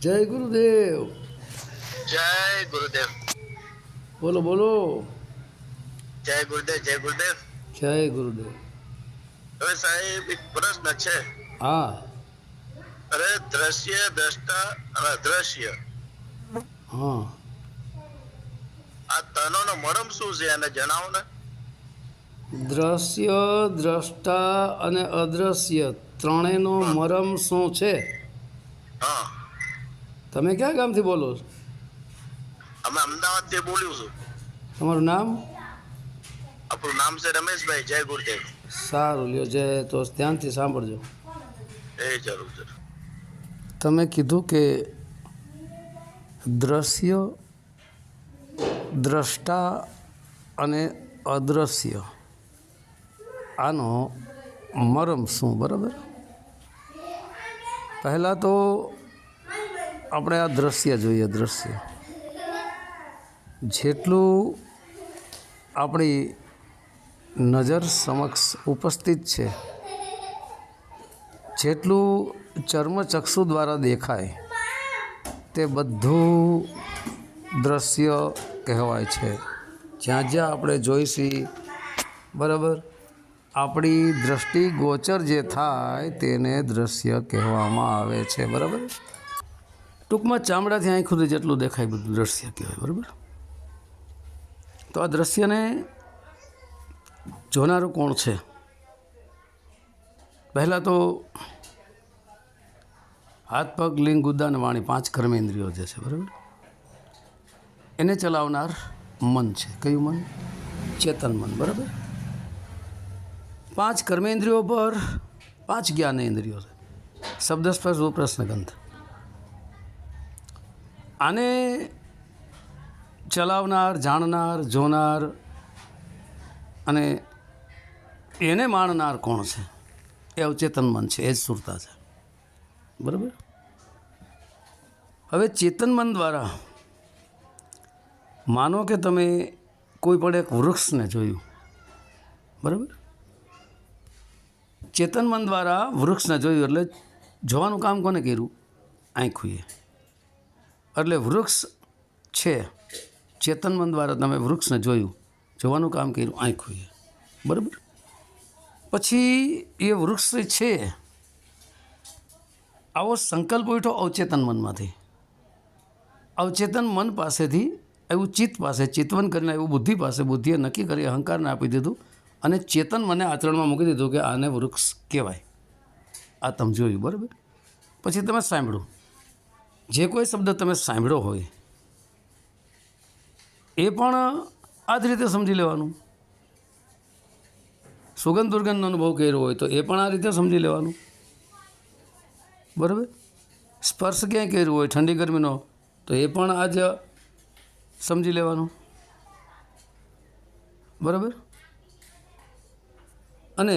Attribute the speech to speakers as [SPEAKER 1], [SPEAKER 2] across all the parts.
[SPEAKER 1] જય ગુરુદેવ.
[SPEAKER 2] જય ગુરુદેવ.
[SPEAKER 1] બોલો બોલો.
[SPEAKER 2] જય ગુરુદેવ જય ગુરુદેવ.
[SPEAKER 1] જય ગુરુદેવ.
[SPEAKER 2] હવે સાહેબ એક પ્રશ્ન છે.
[SPEAKER 1] હા.
[SPEAKER 2] અરે દ્રશ્ય દ્રષ્ટા અને અદ્રશ્ય.
[SPEAKER 1] હા.
[SPEAKER 2] આ તનોનો મરમ શું છે એને જણાવો ને
[SPEAKER 1] દ્રશ્ય દ્રષ્ટા અને અદ્રશ્ય ત્રણેયનો મરમ શું છે?
[SPEAKER 2] હા.
[SPEAKER 1] તમે ક્યાં ગામથી બોલો છો?
[SPEAKER 2] અમે અમદાવાદથી બોલ્યું છું.
[SPEAKER 1] તમારું નામ?
[SPEAKER 2] આપણું નામ છે રમેશભાઈ જય ગુરુદેવ.
[SPEAKER 1] સારું લ્યો જય તો ધ્યાનથી સાંભળજો.
[SPEAKER 2] એ જરૂર જરૂર.
[SPEAKER 1] તમે કીધું કે દ્રશ્ય દ્રષ્ટા અને અદ્રશ્ય. આનો મરમ શું બરાબર? પહેલાં તો આપણે આ દ્રશ્ય જોઈએ, દ્રશ્ય. જેટલું આપણી નજર સમક્ષ ઉપસ્થિત છે, જેટલું ચર્મચક્ષુ દ્વારા દેખાય, તે બધું દ્રશ્ય કહેવાય છે. જ્યાં જ્યાં આપણે જોઈશી, બરાબર? આપણી દ્રષ્ટિ ગોચર જે થાય, તેને દ્રશ્ય કહેવામાં આવે છે, બરાબર? ટૂંકમાં ચામડાથી આંખ સુધી જેટલું દેખાય બધું દ્રશ્ય કહેવાય, બરાબર? તો આ દ્રશ્યને જોનારું કોણ છે? પહેલાં તો હાથ, પગ, લિંગ ગુદ્દા અને વાણી પાંચ કર્મેન્દ્રિયો જે છે, બરાબર? એને ચલાવનાર મન છે. કયું મન? ચેતન મન, બરાબર? પાંચ કર્મેન્દ્રિયો પર પાંચ જ્ઞાનેન્દ્રિયો છે. શબ્દ સ્પર્શ રૂપ રસ ને ગંધ. આને ચલાવનાર, જાણનાર, જોનાર અને એને માણનાર કોણ છે? એ અવચેતન મન છે, એ જ સુરતા છે. બરાબર? હવે ચેતન મન દ્વારા માનો કે તમે કોઈ પણ એક વૃક્ષને જોયું. બરાબર? ચેતન મન દ્વારા વૃક્ષને જોયું એટલે જોવાનું કામ કોને કર્યું? આંખુએ. એટલે વૃક્ષ છે. ચેતન મન દ્વારા તમે વૃક્ષને જોયું. જોવાનું કામ કર્યું આંખુએ બરાબર? પછી એ વૃક્ષ છે. આવો સંકલ્પ ઉઠો અવચેતન મનમાંથી. અવચેતન મન પાસેથી એવું ચિત્ત પાસે ચિતવન કરીને એવું બુદ્ધિ પાસે, બુદ્ધિએ નક્કી કરી, અહંકારને આપી દીધું અને ચેતન મને આચરણમાં મૂકી દીધું કે આને વૃક્ષ કહેવાય. આ તમે જોયું, બરાબર? પછી તમે સાંભળ્યું. જે કોઈ શબ્દ તમે સાંભળ્યો હોય, એ પણ આ જ રીતે સમજી લેવાનું. સુગંધ દુર્ગંધનો અનુભવ કર્યો હોય તો એ પણ આ રીતે સમજી લેવાનું. બરાબર? સ્પર્શ ક્યાંય કર્યું હોય, ઠંડી ગરમીનો, તો એ પણ આ જ સમજી લેવાનું. બરાબર? અને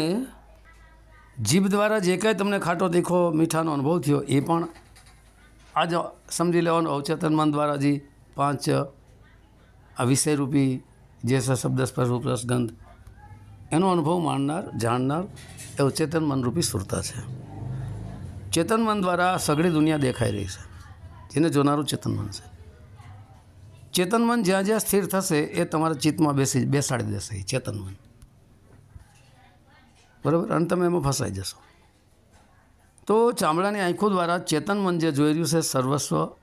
[SPEAKER 1] જીભ દ્વારા જે કાંઈ તમને ખાટો દેખો, મીઠાનો અનુભવ થયો, એ પણ આ જ સમજી લેવાનું અવચેતન મન દ્વારા જે પાંચ આ વિષયરૂપી જે શબ્દ સ્પર્શ રૂપ ગંધ એનો અનુભવ માણનાર, જાણનાર એ અવચેતન મનરૂપી સુરતા છે. ચેતન મન દ્વારા સઘળી દુનિયા દેખાઈ રહી છે, જેને જોનારું ચેતન મન છે. ચેતન મન જ્યાં જ્યાં સ્થિર થશે એ તમારા ચિત્તમાં બેસી બેસાડી દેશે ચેતન મન. બરાબર? અને તમે એમાં ફસાઈ જશો. તો ચામડાની આંખો દ્વારા ચેતન મન જે જોઈ રહ્યું છે સર્વસ્વ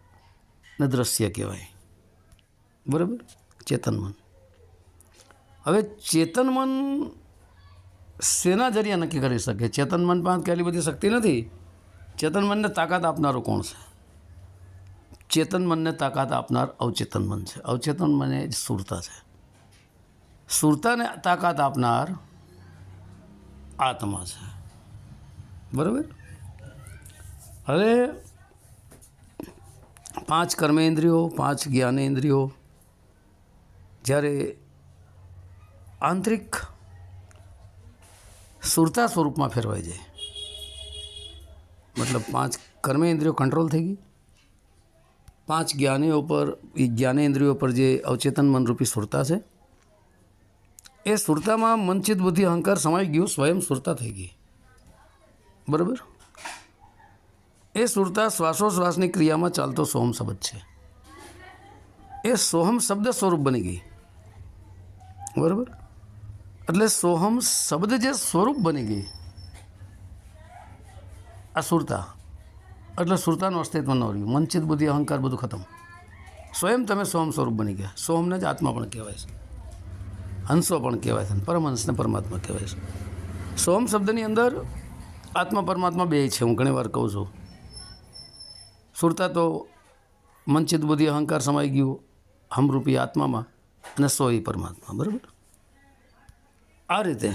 [SPEAKER 1] ને દ્રશ્ય કહેવાય. બરાબર? ચેતન મન. હવે ચેતન મન શેના જરિયા નક્કી કરી શકે? ચેતન મન પાસે કેટલી બધી શક્તિ નથી. ચેતન મનને તાકાત આપનારું કોણ છે? ચેતન મનને તાકાત આપનાર અવચેતન મન છે. અવચેતન મન જ સુરતા છે. સુરતાને તાકાત આપનાર આત્મા છે. બરાબર? હવે પાંચ કર્મેન્દ્રિયો પાંચ જ્ઞાનેન્દ્રિયો જ્યારે આંતરિક સુરતા સ્વરૂપમાં ફેરવાઈ જાય મતલબ પાંચ કર્મેન્દ્રિયો કંટ્રોલ થઈ ગઈ પાંચ જ્ઞાનીઓ પર એ જ્ઞાનેન્દ્રિયો પર જે અવચેતન મનરૂપી સુરતા છે એ સુરતામાં મનચિત બુદ્ધિ અહંકાર સમાઈ ગયું સ્વયં સુરતા થઈ ગઈ બરાબર એ સુરતા શ્વાસોશ્વાસની ક્રિયામાં ચાલતો સોહમ શબ્દ છે. એ સોહમ શબ્દ સ્વરૂપ બની ગઈ. બરાબર? એટલે સોહમ શબ્દ જે સ્વરૂપ બની ગઈ. આ સુરતા. એટલે સુરતાનું અસ્તિત્વ ન રહ્યું. મનચિત બુદ્ધિ, અહંકાર બધું ખતમ. સ્વયં તમે સોહમ સ્વરૂપ બની ગયા. સોહમને જ આત્મા પણ કહેવાય છે. હંસો પણ કહેવાય છે પરમહંસને પરમાત્મા કહેવાય છે. સોહમ શબ્દની અંદર આત્મા પરમાત્મા બે છે. હું ઘણી વાર કહું છું. સુરતા તો મનચિત બુદ્ધિ અહંકાર સમાઈ ગયો હમરૂપી આત્મામાં અને સો પરમાત્મા, બરાબર? આ રીતે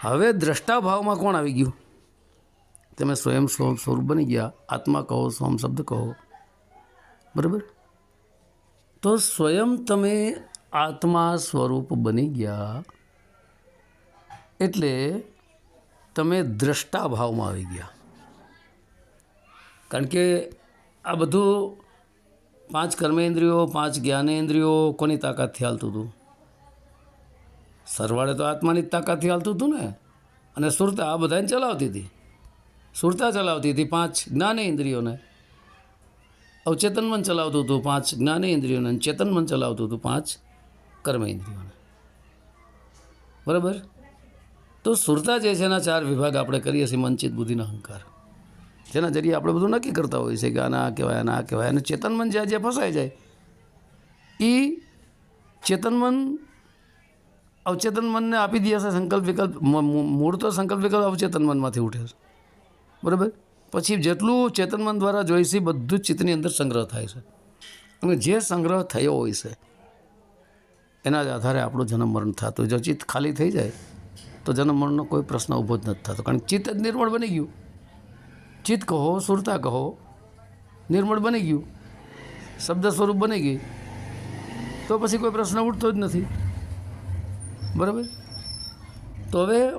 [SPEAKER 1] હવે દ્રષ્ટાભાવમાં કોણ આવી ગયું? તમે સ્વયં સ્વ સ્વરૂપ બની ગયા, આત્મા કહો સ્વમ શબ્દ કહો, બરાબર? તો સ્વયં તમે આત્મા સ્વરૂપ બની ગયા એટલે તમે દ્રષ્ટાભાવમાં આવી ગયા. કારણ કે આ બધું પાંચ કર્મેન્દ્રિયો, પાંચ જ્ઞાનેન્દ્રિયો કોની તાકાતથી હાલતું હતું? સરવાળે તો આત્માની જ તાકાતથી હાલતું હતું ને? અને સુરતા આ બધાને ચલાવતી હતી. સુરતા ચલાવતી હતી પાંચ જ્ઞાનેન્દ્રિયોને. અવચેતન મન ચલાવતું હતું પાંચ જ્ઞાનેન્દ્રિયોને અને ચેતન મન ચલાવતું હતું પાંચ કર્મેન્દ્રિયોને. બરાબર? તો સુરતા જે છે એના ચાર વિભાગ આપણે કરીએ છીએ મનચિત બુદ્ધિના અહંકાર. જેના જરીએ આપણે બધું નક્કી કરતા હોઈએ છીએ કે આના કહેવાય, આના આ કહેવાય. અને ચેતન મન જ્યાં જ્યાં ફસાઈ જાય એ ચેતન મન અવચેતન મનને આપી દે છે સંકલ્પ વિકલ્પ. મૂળ તો સંકલ્પ વિકલ્પ અવચેતન મનમાંથી ઉઠે છે. બરાબર? પછી જેટલું ચેતન મન દ્વારા જોઈશે એ બધું જ ચિત્તની અંદર સંગ્રહ થાય છે. અને જે સંગ્રહ થયો હોય છે, એના જ આધારે આપણું જન્મ મરણ થતું. જો ચિત્ત ખાલી થઈ જાય, તો જન્મ મરણનો કોઈ પ્રશ્ન ઊભો જ નથી થતો. કારણ ચિત્ત જ નિર્મળ બની ગયું. ચિત્ત કહો, સુરતા કહો, નિર્મળ બની ગયું, શબ્દ સ્વરૂપ બની ગઈ તો પછી કોઈ પ્રશ્ન ઉઠતો જ નથી. બરાબર? તો હવે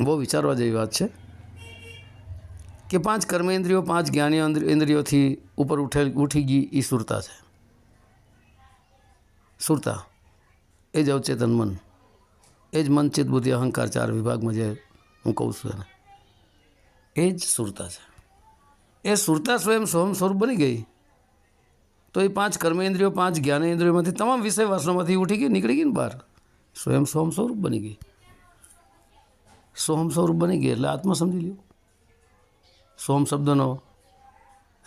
[SPEAKER 1] બહુ વિચારવા જેવી વાત છે કે પાંચ કર્મેન્દ્રિયો, પાંચ જ્ઞાની ઇન્દ્રિયોથી ઉપર ઉઠે ઉઠી ગઈ એ સુરતા છે. સુરતા. એ જ અવચેતન મન. એ જ મન, ચિત્ત, બુદ્ધિ, અહંકાર ચાર વિભાગમાં જે હું કહું છું એને. એ જ સુરતા છે. એ સુરતા સ્વયં સોમ સ્વરૂપ બની ગઈ. તો એ પાંચ કર્મેન્દ્રિયો, પાંચ જ્ઞાનેન્દ્રિયોમાંથી તમામ વિષય વાસનામાંથી ઉઠી ગઈ, નીકળી ગઈ ને બહાર. સ્વયં સોમ સ્વરૂપ બની ગઈ. સોમ સ્વરૂપ બની ગઈ એટલે આત્મા સમજી લ્યો. સોમ શબ્દનો,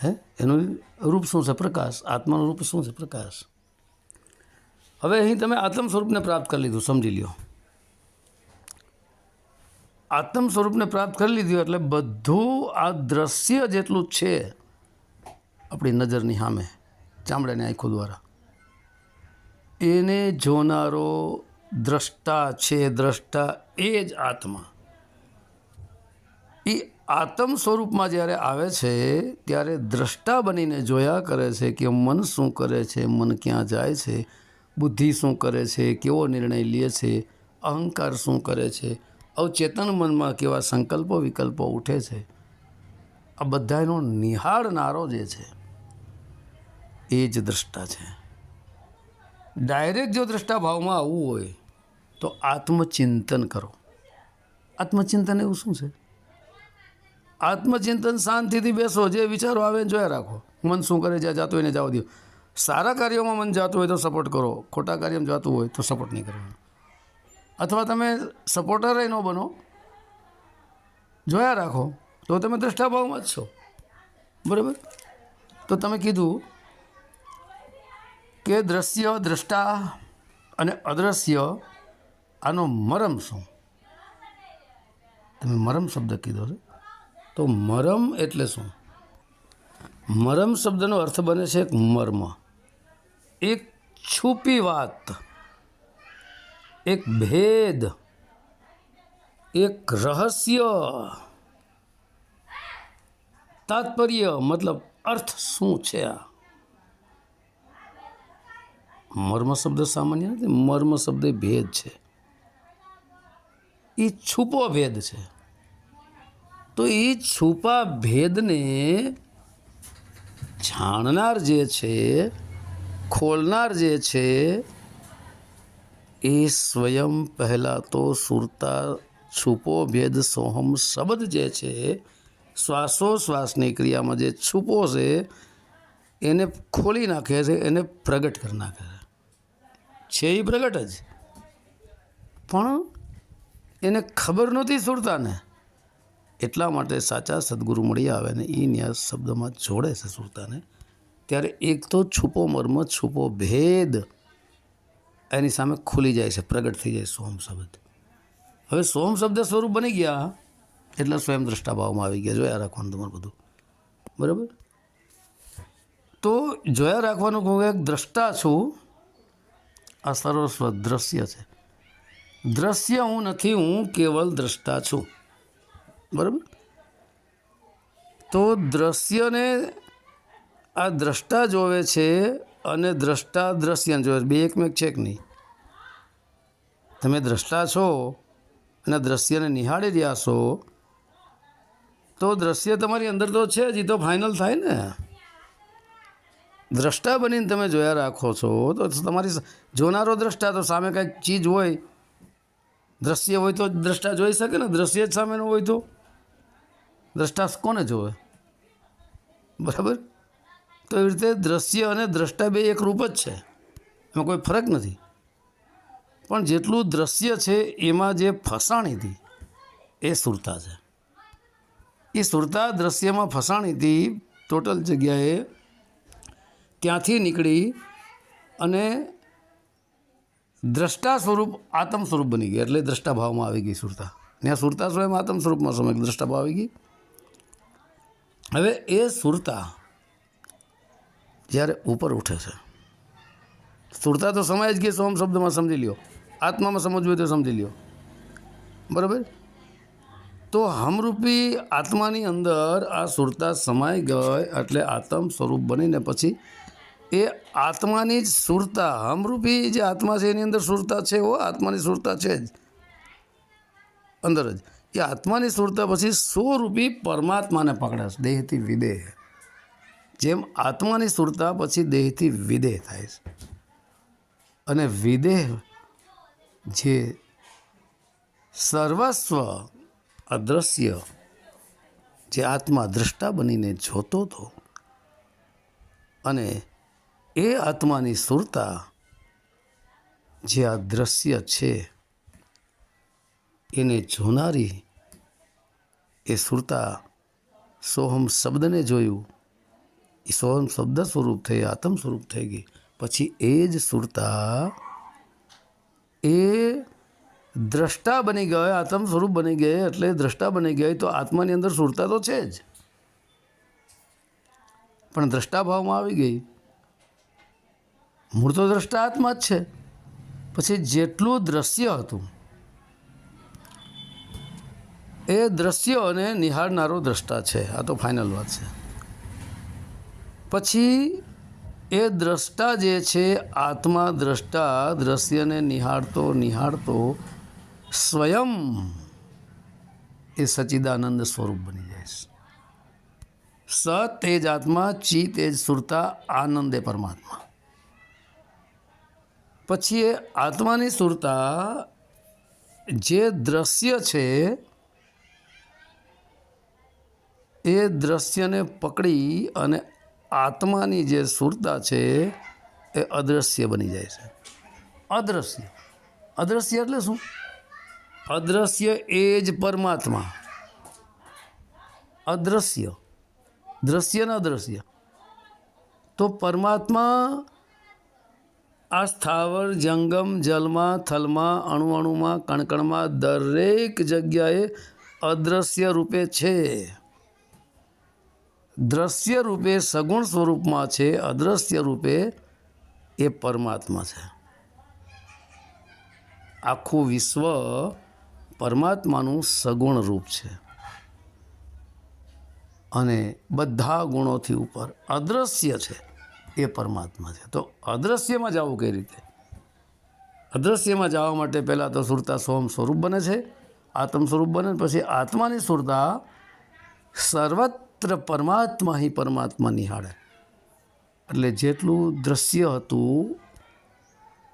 [SPEAKER 1] હે, એનું રૂપ શું છે? પ્રકાશ. આત્માનું રૂપ શું છે? પ્રકાશ. હવે અહીં તમે આત્મ સ્વરૂપને પ્રાપ્ત કરી લીધું, સમજી લ્યો. આત્મ સ્વરૂપને પ્રાપ્ત કરી લીધું એટલે બધું આ દ્રશ્ય જેટલું છે આપણી નજરની સામે, ચામડાની આંખો દ્વારા. એને જોનારો દ્રષ્ટા છે, દ્રષ્ટા એ જ આત્મા. એ આત્મ સ્વરૂપમાં જ્યારે આવે છે, ત્યારે દ્રષ્ટા બનીને જોયા કરે છે કે મન શું કરે છે, મન ક્યાં જાય છે, બુદ્ધિ શું કરે છે, કેવો નિર્ણય લે છે, અહંકાર શું કરે છે અવચેતન મનમાં કેવા સંકલ્પો, વિકલ્પો ઉઠે છે. આ બધાનો નિહાળનારો જે છે, એ જ દ્રષ્ટા છે. ડાયરેક્ટ જો દ્રષ્ટા ભાવમાં આવવું હોય, તો આત્મચિંતન કરો. આત્મચિંતન એવું શું છે? આત્મચિંતન શાંતિથી બેસો, જે વિચારો આવે જોયા રાખો. મન શું કરે જ્યાં જાતું હોય એને જવા દો સારા કાર્યોમાં મન જાતું હોય તો સપોર્ટ કરો. ખોટા કાર્યમાં જાતું હોય તો સપોર્ટ નહીં કરવાનો. અથવા તમે સપોર્ટર ન બનો, જોયા રાખો, તો તમે દ્રષ્ટાભાવમાં જ છો. બરાબર? તો તમે કીધું કે દ્રશ્ય, દ્રષ્ટા અને અદ્રશ્ય આનો મરમ શું? તમે મરમ શબ્દ કીધો છે. તો મરમ એટલે શું? મરમ શબ્દનો અર્થ બને છે એક મર્મ, એક છુપી વાત. એક ભેદ, એક રહસ્ય. તાત્પર્ય મતલબ અર્થ શું છે આ? મર્મ શબ્દ સામાન્ય નથી, મર્મ શબ્દ ભેદ છે. એ છુપો ભેદ છે. તો એ છુપા ભેદને જાણનાર જે છે, ખોલનાર જે છે એ સ્વયં પહેલાં તો સુરતા છુપો ભેદ સોહમ શબ્દ જે છે, શ્વાસોશ્વાસની ક્રિયામાં જે છુપો છે, એને ખોલી નાખે છે, એને પ્રગટ કરી નાખે છે. એ પ્રગટ જ. પણ એને ખબર નહોતી સુરતાને. એટલા માટે સાચા સદગુરુ મળી આવે ને એ ન્યાસ શબ્દમાં જોડે છે સુરતાને. ત્યારે એક તો છુપો મર્મ, છુપો ભેદ એની સામે ખુલી જાય છે, પ્રગટ થઈ જાય સોમ શબ્દ. હવે સોમ શબ્દ સ્વરૂપ બની ગયા, એટલે સ્વયં દ્રષ્ટાભાવમાં આવી ગયા. જોયા રાખવાનું તમારું બધું. બરાબર? તો જોયા રાખવાનું કહું એક દ્રષ્ટા છું, આ સર્વસ્વ દ્રશ્ય છે. દ્રશ્ય હું નથી, હું કેવલ દ્રષ્ટા છું. બરાબર? તો દ્રશ્યને આ દ્રષ્ટા જોવે છે અને દ્રષ્ટા દ્રશ્યને જોવે બે એકમેક છે કે નહીં? તમે દ્રષ્ટા છો અને દ્રશ્યને નિહાળી રહ્યા છો, તો દ્રશ્ય તમારી અંદર તો છે જ એ તો ફાઇનલ થાય ને. દ્રષ્ટા બનીને તમે જોયા રાખો છો, તો તમારી જોનારો દ્રષ્ટા તો સામે કાંઈક ચીજ હોય, દ્રશ્ય હોય તો દ્રષ્ટા જોઈ શકે ને, દ્રશ્ય જ સામેનું હોય તો. દ્રષ્ટા કોને જોવે? બરાબર? તો એવી રીતે દ્રશ્ય અને દ્રષ્ટા બે એક રૂપ જ છે. એમાં કોઈ ફરક નથી. પણ જેટલું દ્રશ્ય છે એમાં જે ફસાણી હતી, એ સુરતા છે. એ સુરતા દ્રશ્યમાં ફસાણી હતી, ટોટલ જગ્યાએ ત્યાંથી નીકળી અને દ્રષ્ટા સ્વરૂપ આત્મ સ્વરૂપ બની ગઈ. એટલે દ્રષ્ટા ભાવમાં આવી ગઈ સુરતા. ત્યાં સુરતા સ્વયં આત્મ સ્વરૂપમાં સમય દ્રષ્ટા ભાવ આવી ગઈ. હવે એ સુરતા જ્યારે ઉપર ઉઠે છે. સુરતા તો સમાય જ ગઈ સોમ શબ્દમાં સમજી લ્યો. આત્મામાં સમજવું તો સમજી લ્યો. બરાબર? તો હમરૂપી આત્માની અંદર આ સુરતા સમાઈ ગઈ એટલે આત્મ સ્વરૂપ બનીને પછી એ આત્માની જ સુરતા, હમરૂપી જે આત્મા છે એની અંદર સુરતા છે હો, આત્માની સુરતા છે જ. અંદર જ. એ આત્માની સુરતા પછી સ્વરૂપી પરમાત્માને પકડે છે, દેહથી વિદેહ. જેમ આત્માની સુરતા પછી દેહથી વિદેહ થાય છે. અને વિદેહ જે સર્વસ્વ અદ્રશ્ય જે આત્મા દ્રષ્ટા બનીને જોતો હતો અને એ આત્માની સુરતા જે આ દ્રશ્ય છે, એને જોનારી એ સુરતા સોહમ શબ્દને જોયું એ શબ્દ સ્વરૂપ થઈ, આત્મ સ્વરૂપ થઈ ગઈ. પછી એ જ સુરતા એ દ્રષ્ટા બની ગયો, આત્મ સ્વરૂપ બની ગઈ એટલે દ્રષ્ટા બની ગઈ તો આત્માની અંદર સુરતા તો છે જ. પણ દ્રષ્ટા ભાવમાં આવી ગઈ. મૂળ તો દ્રષ્ટા આત્મા જ છે. પછી જેટલું દ્રશ્ય હતું, એ દ્રશ્ય અને નિહાળનારો દ્રષ્ટા છે. આ તો ફાઇનલ વાત છે. પછી એ દ્રષ્ટા જે છે, આત્મા દ્રષ્ટા, દ્રશ્યને નિહાળતો નિહાળતો સ્વયં એ સચિદાનંદ સ્વરૂપ બની જાય છે. સ તેજ આત્મા, ચી તેજ સુરતા, આનંદે પરમાત્મા. પછી એ આત્માની સુરતા જે દ્રશ્ય છે, એ દ્રશ્યને પકડી અને આત્માની જે સુરતા છે એ અદૃશ્ય બની જાય છે. અદૃશ્ય અદૃશ્ય એટલે શું? અદૃશ્ય એ જ પરમાત્મા. અદૃશ્ય દ્રશ્ય ને અદૃશ્ય તો પરમાત્મા આ સ્થાવર, જંગમ, જલમાં, થલમાં અણુ અણુમાં કણકણમાં દરેક જગ્યાએ અદૃશ્ય રૂપે છે. દ્રશ્ય રૂપે સગુણ સ્વરૂપમાં છે, અદ્રશ્ય રૂપે એ પરમાત્મા છે. આખું વિશ્વ પરમાત્માનું સગુણ રૂપ છે. અને બધા ગુણોથી ઉપર અદ્રશ્ય છે, એ પરમાત્મા છે. તો અદ્રશ્યમાં જવું કઈ રીતે? અદ્રશ્યમાં જવા માટે પહેલાં તો સુરતા સોમ સ્વરૂપ બને છે, આત્મ સ્વરૂપ બને, પછી આત્માની સુરતા સર્વત્ર પરમાત્મા હિ પરમાત્મા નિહાળે. એટલે જેટલું દ્રશ્ય હતું,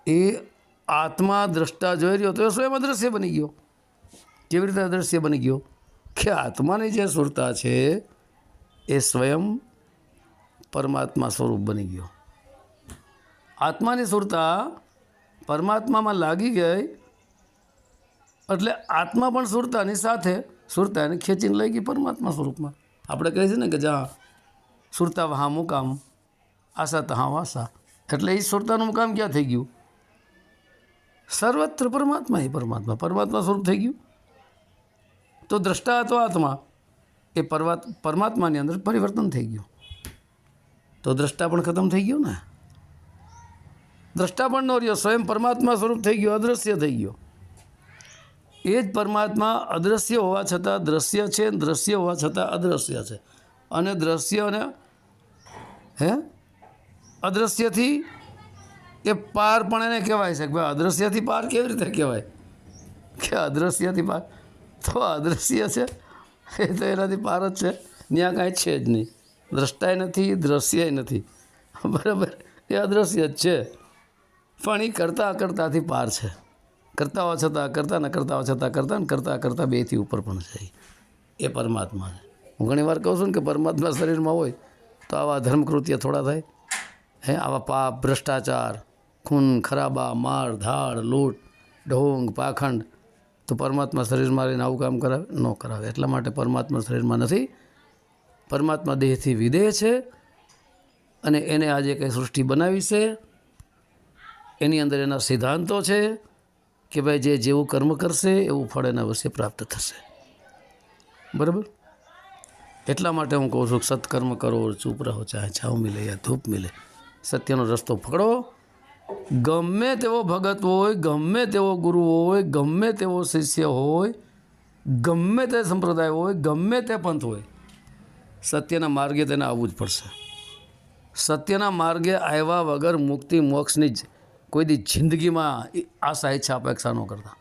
[SPEAKER 1] એ આત્મા દ્રષ્ટા જોઈ રહ્યો તો એ સ્વયં અદ્રશ્ય બની ગયો. કેવી રીતે અદ્રશ્ય બની ગયો? કે આત્માની જે સુરતા છે, એ સ્વયં પરમાત્મા સ્વરૂપ બની ગયો. આત્માની સુરતા પરમાત્મામાં લાગી ગઈ, એટલે આત્મા પણ સુરતાની સાથે સુરતા એને ખેંચીને લઈ ગઈ પરમાત્મા સ્વરૂપમાં. આપણે કહીએ છીએ ને કે જ્યાં સુરતા વહા મુકામ, આશા તહા વાસા. એટલે એ સુરતાનું મુકામ ક્યાં થઈ ગયું? સર્વત્ર પરમાત્મા એ પરમાત્મા. પરમાત્મા સ્વરૂપ થઈ ગયું. તો દ્રષ્ટા હતો આત્મા. એ પરમાત્ પરમાત્માની અંદર પરિવર્તન થઈ ગયું. તો દ્રષ્ટા પણ ખતમ થઈ ગયો ને? દ્રષ્ટા પણ ન રહ્યો, સ્વયં પરમાત્મા સ્વરૂપ થઈ ગયો અદૃશ્ય થઈ ગયો. એ જ પરમાત્મા અદૃશ્ય હોવા છતાં દ્રશ્ય છે, દ્રશ્ય હોવા છતાં અદૃશ્ય છે. અને દ્રશ્યને હે? અદૃશ્યથી એ પાર પણ એને કહેવાય છે કે ભાઈ અદૃશ્યથી પાર કેવી રીતે કહેવાય? કે અદૃશ્યથી પાર? તો અદૃશ્ય છે, એ તો એનાથી પાર જ છે. ત્યાં કાંઈ છે જ નહીં. દ્રષ્ટાય નથી, દ્રશ્યય નથી. બરાબર? એ અદૃશ્ય જ છે. પણ એ કરતાં કરતાંથી પાર છે. કરતા હોવા છતાં, કરતા ન કરતા હોવા છતાં, કરતા ને કરતાં કરતાં બેથી ઉપર પણ જાય. એ પરમાત્મા છે. હું ઘણી વાર કહું છું ને કે પરમાત્મા શરીરમાં હોય તો આવા ધર્મકૃત્ય થોડા થાય. હે, આવા પાપ, ભ્રષ્ટાચાર, ખૂન, ખરાબા, માર, ધાડ, લૂંટ, ઢોંગ, પાખંડ, તો પરમાત્મા શરીરમાં રહીને આવું કામ કરાવે? ન કરાવે. એટલા માટે પરમાત્મા શરીરમાં નથી. પરમાત્મા દેહથી વિદેહ છે અને એને આજે કંઈ સૃષ્ટિ બનાવી છે. એની અંદર એના સિદ્ધાંતો છે. કે ભાઈ જે જેવું કર્મ કરશે, એવું ફળ એના વશે પ્રાપ્ત થશે. બરાબર? એટલા માટે હું કહું છું, સત્કર્મ કરો, ચૂપ રહો, ચાહે છાવ મિલે યા ધૂપ મિલે. સત્યનો રસ્તો પકડો. ગમે તેવો ભગત હોય, ગમે તેવો ગુરુ હોય, ગમે તેવો શિષ્ય હોય, ગમે તે સંપ્રદાય હોય, ગમે તે પંથ હોય, સત્યના માર્ગે તેને આવવું જ પડશે. સત્યના માર્ગે આવ્યા વગર મુક્તિ મોક્ષની જ કોઈ દી જિંદગીમાં આશા, ઈચ્છા, અપેક્ષા ન કરતા.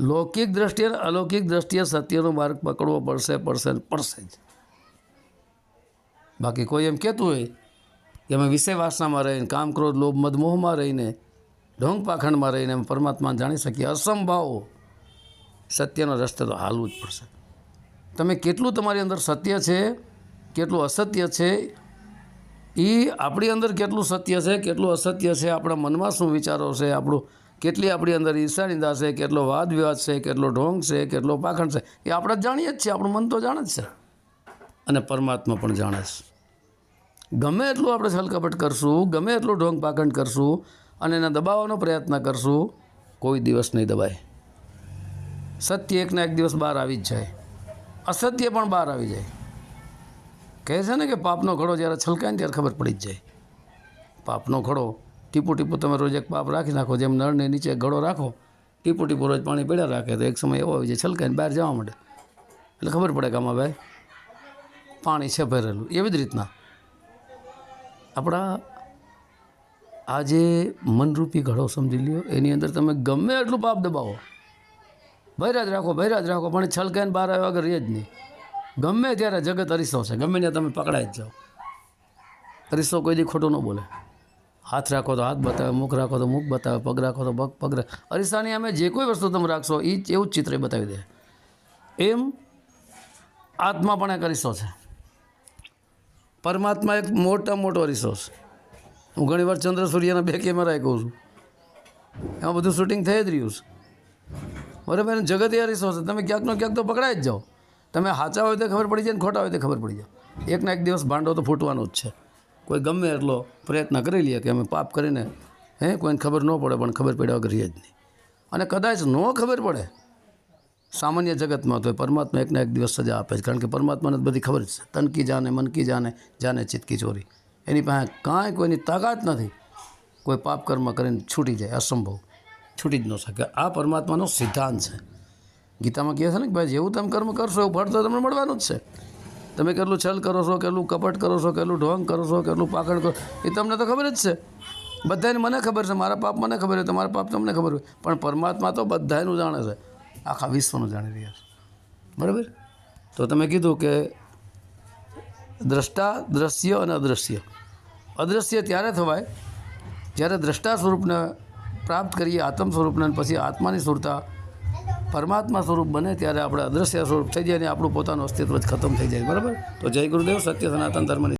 [SPEAKER 1] લૌકિક દ્રષ્ટિએ અલૌકિક દ્રષ્ટિએ સત્યનો માર્ગ પકડવો પડશે પડશે પડશે જ. બાકી કોઈ એમ કહેતું હોય કે અમે વિષય વાસનામાં રહીને કામ ક્રોધ લોભ, મદમોહમાં રહીને, ઢોંગ પાખંડમાં રહીને અમે પરમાત્માને જાણી શકીએ, અસંભાવ. સત્યનો રસ્તે તો હાલવું જ પડશે. તમે કેટલું તમારી અંદર સત્ય છે, કેટલું અસત્ય છે એ આપણી અંદર કેટલું સત્ય છે, કેટલું અસત્ય છે, આપણા મનમાં શું વિચારો છે, આપણું કેટલી આપણી અંદર ઈર્ષાનિંદા છે, કેટલો વાદ વિવાદ છે, કેટલો ઢોંગ છે, કેટલો પાખંડ છે, એ આપણે જાણીએ જ છીએ, આપણું મન તો જાણે જ છે. અને પરમાત્મા પણ જાણે છે. ગમે એટલું આપણે છલકપટ કરશું, ગમે એટલું ઢોંગ પાખંડ કરશું, અને એને દબાવવાનો પ્રયત્ન કરશું, કોઈ દિવસ નહીં દબાય. સત્ય એકના એક દિવસ બહાર આવી જ જાય. અસત્ય પણ બહાર આવી જાય. કહે છે ને કે પાપનો ઘડો જ્યારે છલકાય ને ત્યારે ખબર પડી જ જાય. પાપનો ઘડો, ટીપુ ટીપુ તમે રોજ એક પાપ રાખી નાખો, જેમ નળને નીચે ઘડો રાખો, ટીપુ ટીપુ રોજ પાણી પડ્યા રાખે, તો એક સમય એવો આવી જાય છલકાઈને બહાર જવા માંડે. એટલે ખબર પડે કે આમાં ભાઈ પાણી છે ભરેલું, એવી જ રીતના. આપણા આ જે મનરૂપી ઘડો સમજી લ્યો, એની અંદર તમે ગમે એટલું પાપ દબાવો. ભૈરા જ રાખો ભૈરા જ રાખો, પણ છલકાઈને બહાર આવ્યા વગર રહે જ નહીં. ગમે ત્યારે જગત અરીસો છે, ગમે ત્યાં તમે પકડાઈ જ જાઓ. અરીસો કોઈ દી ખોટું ન બોલે. હાથ રાખો તો હાથ બતાવે, મુખ રાખો તો મુખ બતાવે, પગ રાખો તો પગ પગ અરીસાની અમે જે કોઈ વસ્તુ તમે રાખશો એ એવું જ ચિત્ર બતાવી દે. એમ આત્મા પણ એક અરીસો છે. પરમાત્મા એક મોટા મોટો અરીસો છે. હું ઘણી વાર ચંદ્ર સૂર્યના બે કેમેરા કહું છું. એમાં બધું શૂટિંગ થઈ જ રહ્યું છે. બરાબર? જગત એ અરીસો છે. તમે ક્યાંકનો ક્યાંક તો પકડાઈ જ જાઓ. તમે સાચા હોય તો ખબર પડી જાય ને ખોટા હોય તો ખબર પડી જાય. એકના એક દિવસ ભાંડો તો ફૂટવાનો જ છે. કોઈ ગમે એટલો પ્રયત્ન કરી લે કે અમે પાપ કરીને, હે, કોઈને ખબર ન પડે, પણ ખબર પડ્યા વગર રહીએ જ નહીં. અને કદાચ ન ખબર પડે, સામાન્ય જગતમાં તો પરમાત્મા એકના એક દિવસ સજા આપે છે. કારણ કે પરમાત્માને બધી ખબર છે. તનકી જાને મનકી જાને જાને ચિતકી ચોરી. એની પાસે કાંઈ કોઈની તાકાત નથી. કોઈ પાપ કર્મ કરીને છૂટી જાય, અસંભવ. છૂટી જ ન શકે. આ પરમાત્માનો સિદ્ધાંત છે. ગીતામાં કહે છે ને કે ભાઈ, જેવું તમે કર્મ કરશો, એવું ફળ તો તમને મળવાનું જ છે. તમે કેટલું છલ કરો છો, કેટલું કપટ કરો છો, કેટલું ઢોંગ કરો છો, કેટલું પાકડ કરો એ તમને તો ખબર જ છે. બધાને મને ખબર છે, મારા પાપ મને ખબર હોય, તમારા પાપ તમને ખબર હોય. પણ પરમાત્મા તો બધાનું જાણે છે. આખા વિશ્વનું જાણી રહ્યા છે. બરાબર? તો તમે કીધું કે દ્રષ્ટા, દ્રશ્ય અને અદૃશ્ય અદૃશ્ય ત્યારે થવાય જ્યારે દ્રષ્ટા સ્વરૂપને પ્રાપ્ત કરીએ, આત્મ સ્વરૂપને પછી આત્માની સુરતા પરમાત્મા સ્વરૂપ બને ત્યારે આપણે અદૃશ્ય સ્વરૂપ થઈ જાય અને આપણું પોતાનું અસ્તિત્વ જ ખતમ થઈ જાય, બરાબર? તો જય ગુરુદેવ, સત્ય સનાતન ધર્મની